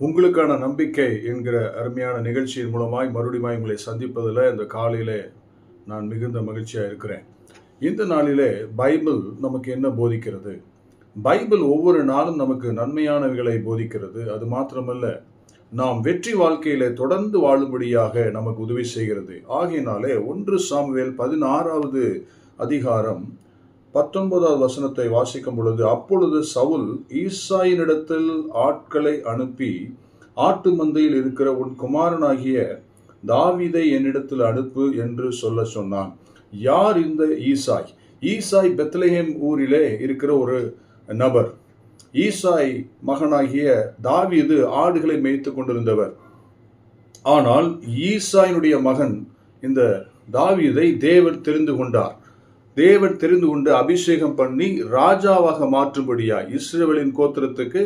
உங்களுக்கான நம்பிக்கை என்கிற அருமையான நிகழ்ச்சியின் மூலமாய் மறுபடியும் உங்களை சந்திப்பதில் இந்த காலையிலே நான் மிகுந்த மகிழ்ச்சியாக இருக்கிறேன். இந்த நாளிலே பைபிள் நமக்கு என்ன போதிக்கிறது? பைபிள் ஒவ்வொரு நாளும் நமக்கு நன்மையானவைகளை போதிக்கிறது. அது மாத்திரமல்ல நாம் வெற்றி வாழ்க்கையிலே தொடர்ந்து வாழும்படியாக நமக்கு உதவி செய்கிறது. ஆகையினாலே ஒன்று சாமுவேல் பதினாறாவது அதிகாரம் பத்தொன்பதாவது வசனத்தை வாசிக்கும் பொழுது அப்பொழுது சவுல் ஈசாயினிடத்தில் ஆட்களை அனுப்பி ஆட்டு மந்தையில் இருக்கிற உன் குமாரனாகிய தாவீதை என்னிடத்தில் அனுப்பு என்று சொல்ல சொன்னான். யார் இந்த ஈசாய்? ஈசாய் பெத்லஹேம் ஊரிலே இருக்கிற ஒரு நபர். ஈசாய் மகனாகிய தாவீது ஆடுகளை மேய்த்து கொண்டிருந்தவர். ஆனால் ஈசாயினுடைய மகன் இந்த தாவீதை தேவர் தெரிந்து கொண்டார். தேவன் தெரிந்து கொண்டு அபிஷேகம் பண்ணி ராஜாவாக மாற்றும்படியாய் இஸ்ரேவலின் கோத்திரத்துக்கு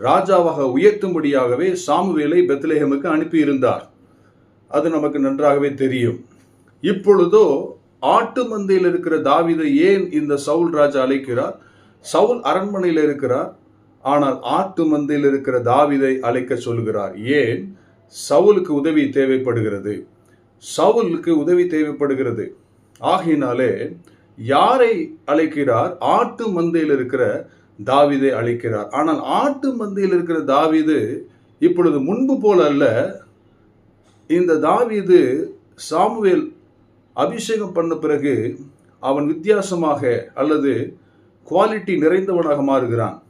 ராஜாவாக உயர்த்தும்படியாகவே சாமுவேலை பெத்லேஹமுக்கு அனுப்பியிருந்தார். அது நமக்கு நன்றாகவே தெரியும். இப்பொழுதோ ஆட்டு மந்தையில் இருக்கிற தாவிதை ஏன் இந்த சவுல் ராஜா அழைக்கிறார்? சவுல் அரண்மனையில் இருக்கிறார் ஆனால் ஆட்டு மந்தையில் இருக்கிற தாவிதை அழைக்க சொல்கிறார். ஏன்? சவுலுக்கு உதவி தேவைப்படுகிறது. சவுலுக்கு உதவி தேவைப்படுகிறது. ஆகையினாலே யாரை அழைக்கிறார்? ஆட்டு மந்தையில் இருக்கிற தாவீதை அழைக்கிறார். ஆனால் ஆட்டு மந்தையில் இருக்கிற தாவிது இப்பொழுது முன்பு போல அல்ல. இந்த தாவீது சாமுவேல் அபிஷேகம் பண்ண பிறகு அவன் வித்தியாசமாக அல்லது குவாலிட்டி நிறைந்தவனாக மாறுகிறான்.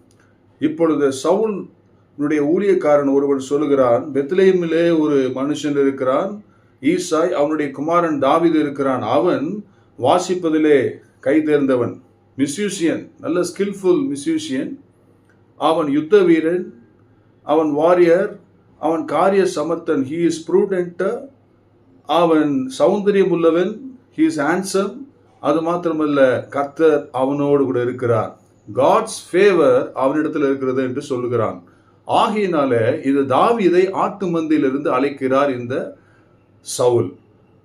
இப்பொழுது சவுனுடைய ஊழியக்காரன் ஒருவன் சொல்லுகிறான் பெத்லேயமிலே ஒரு மனுஷன் இருக்கிறான். ஈசாய் அவனுடைய குமாரன் தாவீது இருக்கிறான். அவன் வாசிப்பதிலே கை தேர்ந்தவன் மிஸ்யூசியன் நல்ல ஸ்கில்ஃபுல் மிஸ்யூசியன். அவன் யுத்த வீரன் அவன் வாரியர் அவன் காரிய சமர்த்தன். ஹீ இஸ் ப்ரூடென்ட் அவன் சௌந்தரியம் உள்ளவன் ஹீ இஸ் ஹேண்ட்ஸம் அது மாத்திரமல்ல கர்த்தர் அவனோடு கூட இருக்கிறார். காட்ஸ் ஃபேவர் அவனிடத்தில் இருக்கிறது என்று சொல்லுகிறான். ஆகையினால இது தாவிதை ஆட்டு மந்தியிலிருந்து அழைக்கிறார் இந்த சவுல்.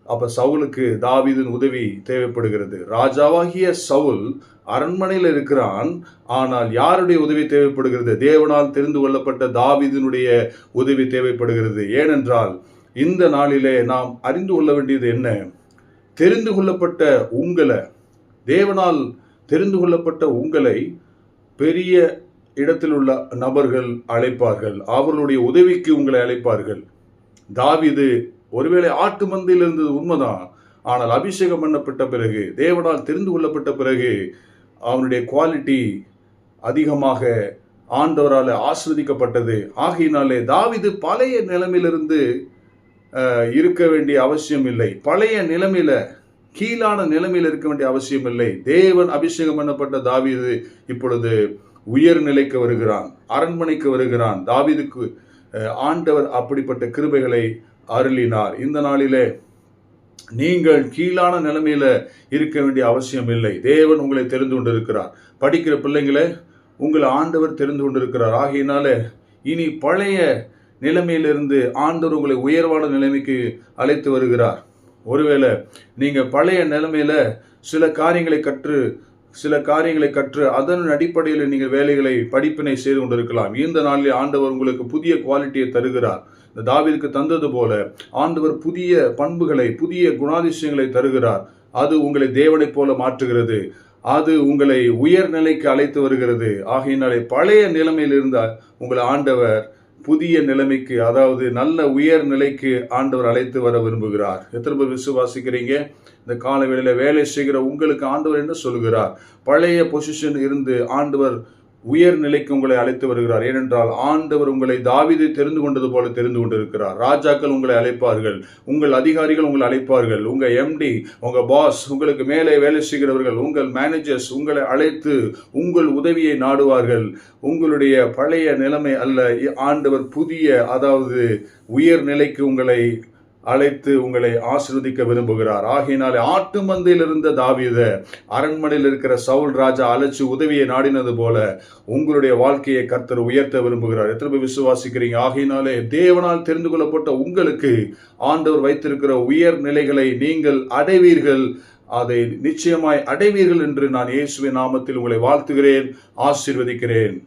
அப்ப சவுலுக்கு தாவிதின் உதவி தேவைப்படுகிறது. ராஜாவாகிய சவுல் அரண்மனையில் இருக்கிறான். ஆனால் யாருடைய உதவி தேவைப்படுகிறது? தேவனால் தெரிந்து கொள்ளப்பட்ட தாவீதினுடைய உதவி தேவைப்படுகிறது. ஏனென்றால் இந்த நாளிலே நாம் அறிந்து கொள்ள வேண்டியது என்ன? தெரிந்து கொள்ளப்பட்ட உங்களை தேவனால் தெரிந்து கொள்ளப்பட்ட உங்களை பெரிய இடத்தில் உள்ள நபர்கள் அழைப்பார்கள். அவர்களுடைய உதவிக்கு உங்களை அழைப்பார்கள். தாவிது ஒருவேளை ஆட்டு மந்தையில் இருந்தது உண்மைதான். ஆனால் அபிஷேகம் பண்ணப்பட்ட பிறகு தேவனால் தெரிந்து கொள்ளப்பட்ட பிறகு அவனுடைய குவாலிட்டி அதிகமாக ஆண்டவரால் ஆஸ்வதிக்கப்பட்டது ஆகையினாலே தாவிது பழைய நிலைமையிலிருந்து இருக்க வேண்டிய அவசியம் இல்லை. பழைய நிலைமையில கீழான நிலைமையில் இருக்க வேண்டிய அவசியம் இல்லை. தேவன் அபிஷேகம் பண்ணப்பட்ட தாவிது இப்பொழுது உயர் நிலைக்கு வருகிறான் அரண்மனைக்கு வருகிறான். தாவிதுக்கு ஆண்டவர் அப்படிப்பட்ட கிருபைகளை அருளினார். இந்த நாளிலே நீங்கள் கீழான நிலைமையில இருக்க வேண்டிய அவசியம் இல்லை. தேவன் உங்களை தெரிந்து கொண்டிருக்கிறார். படிக்கிற பிள்ளைங்களை உங்களை ஆண்டவர் தெரிந்து கொண்டிருக்கிறார். ஆகையினால இனி பழைய நிலைமையிலிருந்து ஆண்டவர் உங்களை உயர்வான நிலைமைக்கு அழைத்து வருகிறார். ஒருவேளை நீங்கள் பழைய நிலைமையில சில காரியங்களை கற்று சில காரியங்களை கற்று அதன் அடிப்படையில் நீங்கள் வேலைகளை படிப்பினை செய்து கொண்டிருக்கலாம். இந்த நாளில் ஆண்டவர் உங்களுக்கு புதிய குவாலிட்டியை தருகிறார். இந்த தாவிற்கு தந்தது போல ஆண்டவர் புதிய பண்புகளை புதிய குணாதிசயங்களை தருகிறார். அது உங்களை தேவனைப் போல மாற்றுகிறது. அது உங்களை உயர் நிலைக்கு அழைத்து வருகிறது. ஆகையினாலே பழைய நிலைமையில் இருந்தால் உங்களை ஆண்டவர் புதிய நிலைமைக்கு அதாவது நல்ல உயர் நிலைக்கு ஆண்டவர் அழைத்து வர விரும்புகிறார். எத்தனை பேர் விசுவாசிக்கிறீங்க? இந்த கால வேலை செய்கிற உங்களுக்கு ஆண்டவர் என்ன சொல்லுகிறார். பழைய பொசிஷன் இருந்து ஆண்டவர் உயர் நிலைக்கு உங்களை அழைத்து வருகிறார். ஏனென்றால் ஆண்டவர் உங்களை தாவிதை தெரிந்து கொண்டது போல தெரிந்து கொண்டிருக்கிறார். ராஜாக்கள் உங்களை அழைப்பார்கள். உங்கள் அதிகாரிகள் உங்களை அழைப்பார்கள். உங்கள் எம்டி உங்கள் பாஸ் உங்களுக்கு மேலே வேலை செய்கிறவர்கள் உங்கள் மேனேஜர்ஸ் உங்களை அழைத்து உங்கள் உதவியை நாடுவார்கள். உங்களுடைய பழைய நிலைமை அல்ல. ஆண்டவர் புதிய அதாவது உயர் நிலைக்கு உங்களை அழைத்து உங்களை ஆசிர்வதிக்க விரும்புகிறார். ஆகையினாலே ஆட்டு மந்தையில் இருந்த தாவித அரண்மனையில் இருக்கிற சவுல் ராஜா அழைச்சு உதவியை நாடினது போல உங்களுடைய வாழ்க்கையை கர்த்தர் உயர்த்த விரும்புகிறார். எத்தனை பேர் விசுவாசிக்கிறீங்க? ஆகையினாலே தேவனால் தெரிந்து கொள்ளப்பட்ட உங்களுக்கு ஆண்டவர் வைத்திருக்கிற உயர் நிலைகளை நீங்கள் அடைவீர்கள். அதை நிச்சயமாய் அடைவீர்கள் என்று நான் இயேசுவின் நாமத்தில் உங்களை வாழ்த்துகிறேன் ஆசீர்வதிக்கிறேன்.